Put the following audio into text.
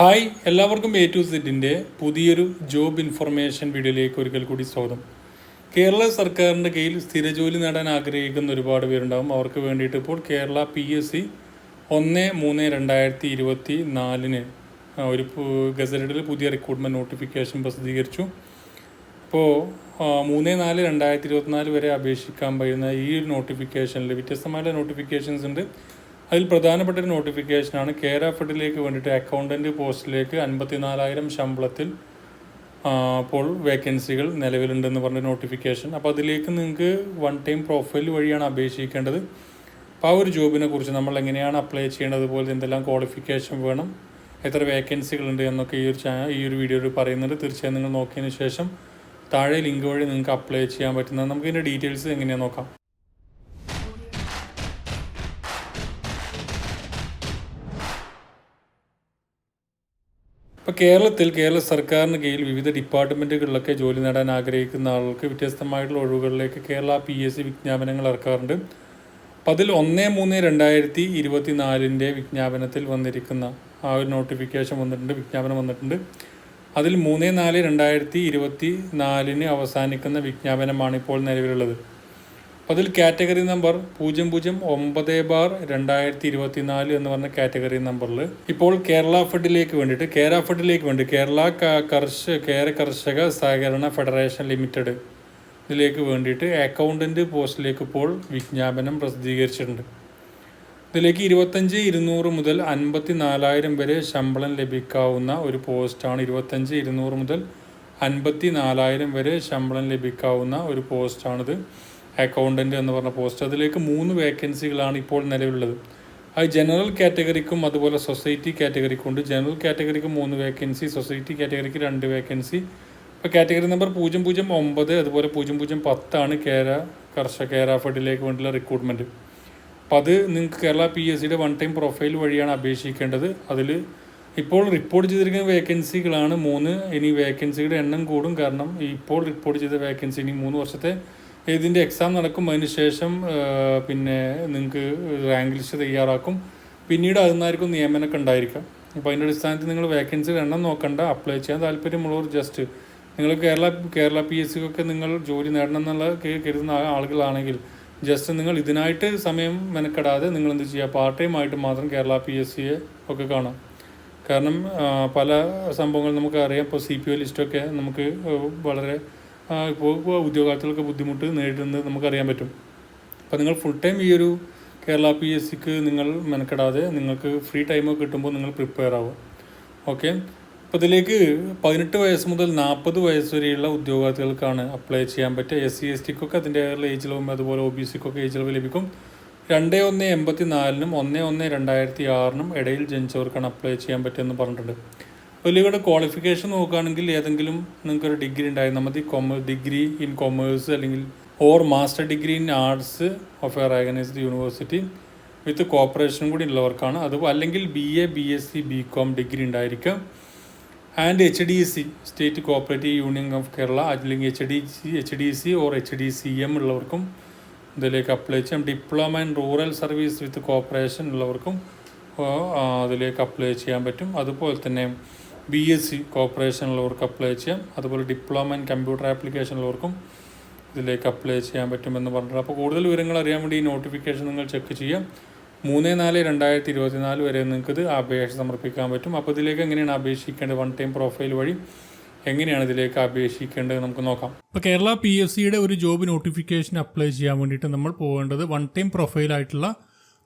Hi എല്ലാവർക്കും A to സെറ്റിന്റെ പുതിയൊരു ജോബ് ഇൻഫർമേഷൻ വീഡിയോയിലേക്ക് ഒരിക്കൽ കൂടി സ്വാഗതം. കേരള സർക്കാരിന്റെ കീഴിൽ സ്ഥിരജോലി നേടാൻ ആഗ്രഹിക്കുന്ന ഒരുപാട് പേരുണ്ടാകും അവർക്ക് വേണ്ടിയിട്ട് ഇപ്പോൾ കേരള പി എസ് സി ഒന്ന് മൂന്ന് രണ്ടായിരത്തി ഇരുപത്തി നാലിന് ഒരു ഗസറ്റഡിൽ പുതിയ റിക്രൂട്ട്മെന്റ് നോട്ടിഫിക്കേഷൻ പ്രസിദ്ധീകരിച്ചു. അപ്പോൾ മൂന്ന് നാല് രണ്ടായിരത്തി ഇരുപത്തിനാല് വരെ അപേക്ഷിക്കാൻ കഴിയുന്ന ഈ ഒരു നോട്ടിഫിക്കേഷനിൽ വ്യത്യസ്തമായ നോട്ടിഫിക്കേഷൻസ് ഉണ്ട്. അതിൽ പ്രധാനപ്പെട്ട ഒരു നോട്ടിഫിക്കേഷനാണ് കേര ഫെഡിലേക്ക് വേണ്ടിയിട്ട് അക്കൗണ്ടന്റ് പോസ്റ്റിലേക്ക് അൻപത്തിനാലായിരം ശമ്പളത്തിൽ അപ്പോൾ വേക്കൻസികൾ നിലവിലുണ്ടെന്ന് പറഞ്ഞ നോട്ടിഫിക്കേഷൻ അപ്പോൾ അതിലേക്ക് നിങ്ങൾക്ക് വൺ ടൈം പ്രൊഫൈൽ വഴിയാണ് അപേക്ഷിക്കേണ്ടത്. അപ്പോൾ ആ ഒരു ജോബിനെ കുറിച്ച് നമ്മൾ എങ്ങനെയാണ് അപ്ലൈ ചെയ്യേണ്ടത് അതുപോലെ എന്തെല്ലാം ക്വാളിഫിക്കേഷൻ വേണം എത്ര വേക്കൻസികളുണ്ട് എന്നൊക്കെ ഈ ഒരു ഈ ഒരു വീഡിയോയിൽ പറയുന്നുണ്ട്. തീർച്ചയായും നിങ്ങൾ നോക്കിയതിന് ശേഷം താഴെ ലിങ്ക് വഴി നിങ്ങൾക്ക് അപ്ലൈ ചെയ്യാൻ പറ്റുന്നത് നമുക്ക് ഇതിന്റെ ഡീറ്റെയിൽസ് എങ്ങനെയാണ് നോക്കാം. ഇപ്പോൾ കേരളത്തിൽ കേരള സർക്കാരിന് കീഴിൽ വിവിധ ഡിപ്പാർട്ട്മെന്റുകളിലൊക്കെ ജോലി നേടാൻ ആഗ്രഹിക്കുന്ന ആളുകൾക്ക് വ്യത്യസ്തമായിട്ടുള്ള ഒഴിവുകളിലേക്ക് കേരള പി എസ് സി വിജ്ഞാപനങ്ങൾ ഇറക്കാറുണ്ട്. അപ്പോൾ അതിൽ ഒന്ന് മൂന്ന് രണ്ടായിരത്തി ഇരുപത്തി നാലിന്റെ വിജ്ഞാപനത്തിൽ വന്നിരിക്കുന്ന ആ ഒരു നോട്ടിഫിക്കേഷൻ വന്നിട്ടുണ്ട് വിജ്ഞാപനം വന്നിട്ടുണ്ട്. അതിൽ മൂന്ന് നാല് രണ്ടായിരത്തി ഇരുപത്തി നാലിന് അവസാനിക്കുന്ന വിജ്ഞാപനമാണ് ഇപ്പോൾ നിലവിലുള്ളത്. അതിൽ കാറ്റഗറി നമ്പർ പൂജ്യം പൂജ്യം ഒമ്പത് ബാർ രണ്ടായിരത്തി ഇരുപത്തി നാല് എന്ന് പറഞ്ഞ കാറ്റഗറി നമ്പറിൽ. ഇപ്പോൾ കേരള ഫെഡിലേക്ക് വേണ്ടിയിട്ട് കേര ഫെഡിലേക്ക് വേണ്ടി കേരള കർഷക കർഷ കേര കർഷക സഹകരണ ഫെഡറേഷൻ ലിമിറ്റഡ് ഇതിലേക്ക് വേണ്ടിയിട്ട് അക്കൗണ്ടന്റ് പോസ്റ്റിലേക്ക് ഇപ്പോൾ വിജ്ഞാപനം പ്രസിദ്ധീകരിച്ചിട്ടുണ്ട്. ഇതിലേക്ക് ഇരുപത്തഞ്ച് ഇരുന്നൂറ് മുതൽ അൻപത്തി നാലായിരം വരെ ശമ്പളം ലഭിക്കാവുന്ന ഒരു പോസ്റ്റാണ്. ഇരുപത്തഞ്ച് ഇരുന്നൂറ് മുതൽ അൻപത്തി നാലായിരം വരെ ശമ്പളം ലഭിക്കാവുന്ന ഒരു പോസ്റ്റാണിത്. അക്കൗണ്ടന്റ് എന്ന് പറഞ്ഞ പോസ്റ്റ് അതിലേക്ക് മൂന്ന് വേക്കൻസികളാണ് ഇപ്പോൾ നിലവിലുള്ളത്. അത് ജനറൽ കാറ്റഗറിക്കും അതുപോലെ സൊസൈറ്റി കാറ്റഗറിക്കും ഉണ്ട്. ജനറൽ കാറ്റഗറിക്ക് മൂന്ന് വേക്കൻസി സൊസൈറ്റി കാറ്റഗറിക്ക് രണ്ട് വേക്കൻസി ഇപ്പോൾ കാറ്റഗറി നമ്പർ പൂജ്യം പൂജ്യം ഒമ്പത് അതുപോലെ പൂജ്യം പൂജ്യം പത്താണ് കേര കർഷക കേര ഫെഡിലേക്ക് വേണ്ടിയുള്ള റിക്രൂട്ട്മെന്റ് അപ്പം അത് നിങ്ങൾക്ക് കേരള പി എസ് സിയുടെ വൺ ടൈം പ്രൊഫൈൽ വഴിയാണ് അപേക്ഷിക്കേണ്ടത്. അതിൽ ഇപ്പോൾ റിപ്പോർട്ട് ചെയ്തിരിക്കുന്ന വേക്കൻസികളാണ് മൂന്ന്. ഇനി വേക്കൻസിയുടെ എണ്ണം കൂടും. കാരണം ഇപ്പോൾ റിപ്പോർട്ട് ചെയ്ത വേക്കൻസി ഇനി മൂന്ന് വർഷത്തെ ഇതിന്റെ എക്സാം നടക്കും അതിന് ശേഷം പിന്നെ നിങ്ങൾക്ക് റാങ്ക് ലിസ്റ്റ് തയ്യാറാക്കും. പിന്നീട് അതിനായിരിക്കും നിയമനമൊക്കെ ഉണ്ടായിരിക്കാം അപ്പോൾ അതിന്റെ അടിസ്ഥാനത്തിൽ നിങ്ങൾ വേക്കൻസി എണ്ണം നോക്കണ്ട. അപ്ലൈ ചെയ്യാൻ താല്പര്യമുള്ളവർ ജസ്റ്റ് നിങ്ങൾ കേരള കേരള പി എസ് സിക്കൊക്കെ നിങ്ങൾ ജോലി നേടണം എന്നുള്ള കരുതുന്ന ആളുകളാണെങ്കിൽ ജസ്റ്റ് നിങ്ങൾ ഇതിനായിട്ട് സമയം മെനക്കെടാതെ നിങ്ങൾ എന്ത് ചെയ്യുക? പാർട്ട് ടൈം ആയിട്ട് മാത്രം കേരള പി എസ് സിയെ ഒക്കെ കാണാം കാരണം പല സംഭവങ്ങൾ നമുക്കറിയാം. ഇപ്പോൾ സി പി ഒ ലിസ്റ്റൊക്കെ നമുക്ക് വളരെ ഇപ്പോൾ ഉദ്യോഗാർത്ഥികൾക്ക് ബുദ്ധിമുട്ട് നേരിടുന്നത് നമുക്കറിയാൻ പറ്റും. അപ്പോൾ നിങ്ങൾ ഫുൾ ടൈം ഈ ഒരു കേരള പി എസ് സിക്ക് നിങ്ങൾ മെനക്കെടാതെ നിങ്ങൾക്ക് ഫ്രീ ടൈം കിട്ടുമ്പോൾ നിങ്ങൾ പ്രിപ്പയർ ആവും ഓക്കെ അപ്പോൾ ഇതിലേക്ക് പതിനെട്ട് വയസ്സ് മുതൽ നാൽപ്പത് വയസ്സ് വരെയുള്ള ഉദ്യോഗാർത്ഥികൾക്കാണ് അപ്ലൈ ചെയ്യാൻ പറ്റുക. എസ് സി എസ് ടിക്കൊക്കെ അതിന്റെ ഏജ് ഇളവും അതുപോലെ ഒ ബി സിക്കൊക്കെ ഏജ് ഇളവ് ലഭിക്കും. രണ്ട് ഒന്ന് എൺപത്തി നാലിനും ഒന്ന് ഒന്ന് രണ്ടായിരത്തി ആറിനും ഇടയിൽ ജനിച്ചവർക്കാണ് അപ്ലൈ ചെയ്യാൻ പറ്റുമെന്ന് പറഞ്ഞിട്ടുണ്ട്. വലിയവിടെ ക്വാളിഫിക്കേഷൻ നോക്കുകയാണെങ്കിൽ ഏതെങ്കിലും നിങ്ങൾക്കൊരു ഡിഗ്രി ഉണ്ടായിരുന്നാൽ മതി കൊമേ ഡിഗ്രി ഇൻ കൊമേഴ്സ് അല്ലെങ്കിൽ or master degree in arts of a recognised university with കോപ്പറേഷനും കൂടി ഉള്ളവർക്കാണ്. അത് അല്ലെങ്കിൽ B A B S C B com degree ഉണ്ടായിരിക്കും. And H D C state cooperative union of Kerala അല്ലെങ്കിൽ H D C H D C or H D C M ഉള്ളവർക്കും ഇതിലേക്ക് apply ചെയ്യാം. Diploma in rural service with cooperation ഉള്ളവർക്കും അതിലേക്ക് apply ചെയ്യാൻ പറ്റും. അതുപോലെ തന്നെ B S C cooperation apply ചെയ്യാം. അതുപോലെ ഡിപ്ലോമ ഇൻ കമ്പ്യൂട്ടർ ആപ്ലിക്കേഷനിലുള്ളവർക്കും ഇതിലേക്ക് അപ്ലൈ ചെയ്യാൻ പറ്റുമെന്ന് പറഞ്ഞിട്ടുണ്ട്. അപ്പോൾ കൂടുതൽ വിവരങ്ങൾ അറിയാൻ വേണ്ടി ഈ നോട്ടിഫിക്കേഷൻ നിങ്ങൾ ചെക്ക് ചെയ്യാം. മൂന്ന് നാല് രണ്ടായിരത്തി ഇരുപത്തി നാല് വരെ നിങ്ങൾക്ക് ഇത് അപേക്ഷ സമർപ്പിക്കാൻ പറ്റും. അപ്പോൾ ഇതിലേക്ക് എങ്ങനെയാണ് അപേക്ഷിക്കേണ്ടത്? വൺ ടൈം പ്രൊഫൈൽ വഴി എങ്ങനെയാണ് ഇതിലേക്ക് അപേക്ഷിക്കേണ്ടത് നമുക്ക് നോക്കാം. ഇപ്പോൾ കേരള പി എഫ് സിയുടെ ഒരു ജോബ് നോട്ടിഫിക്കേഷൻ അപ്ലൈ ചെയ്യാൻ വേണ്ടിയിട്ട് നമ്മൾ പോകേണ്ടത് വൺ ടൈം പ്രൊഫൈലായിട്ടുള്ള